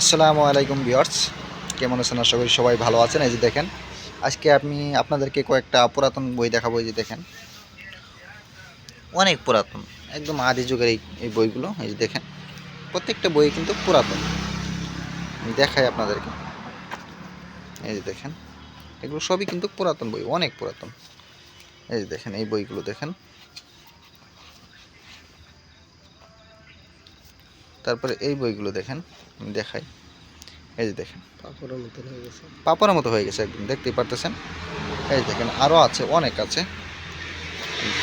আসসালামু আলাইকুম বিয়ার্স কেমন আছেন? আশা করি সবাই ভালো আছেন। এই যে দেখেন, আজকে আমি আপনাদেরকে কয়েকটা পুরাতন বই দেখাবো এই যে দেখেন। অনেক পুরাতন, একদম আদি যুগের এই এই বইগুলো। এই যে দেখেন, প্রত্যেকটা বই কিন্তু পুরাতন। দেখাই আপনাদেরকে। এই যে দেখেন, এগুলো সবই কিন্তু পুরাতন বই, অনেক পুরাতন। এই যে দেখেন, এই বইগুলো দেখেন। তারপরে এই বইগুলো দেখেন আমি দেখাই। এই যে দেখেন। পাপড়ের মতন হয়ে গেছে। পাপড়ের মতো হয়ে গেছে একদম দেখতেই পারতেছেন? এই যে দেখেন আরও আছে অনেক আছে।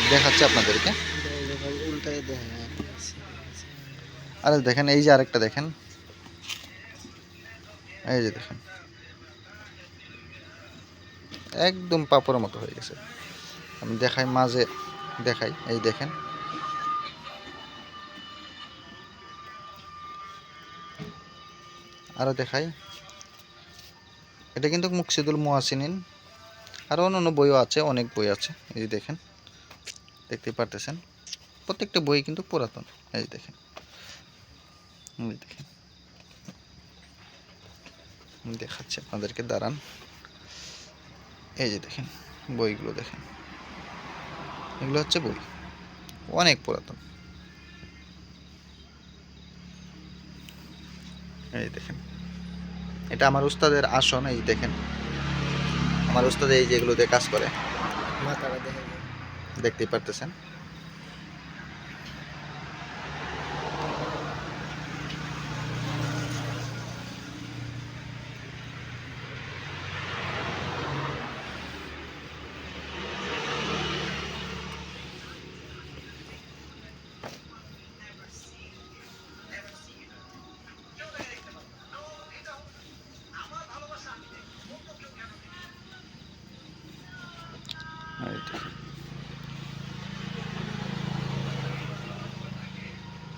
দেখাচ্ছি আপনাদেরকে। আর দেখেন এই যে আরেকটা দেখেন। এই যে দেখেন। একদম পাপড়ের মতো হয়ে গেছে। আমি দেখাই মাঝে দেখাই। এই দেখেন। আরও দেখাই। এটা কিন্তু মুকসিদুল মুহাসিনিন আরও অন্য অন্য বইও আছে, অনেক বই আছে, এই যে দেখেন দেখতে পারতেছেন। প্রত্যেকটা বই কিন্তু পুরাতন, এই যে দেখেন। দেখেন। দেখাচ্ছি আপনাদেরকে, দাঁড়ান। এই যে দেখেন, বইগুলো দেখেন। এগুলো হচ্ছে বই, অনেক পুরাতন। এই দেখেন। এটা আমার উস্তাদের আসন এই দেখেন। আমার উস্তাদ এই যেগুলোতে কাজ করে। দেখতেই পারতেছেন? এই দেখেন।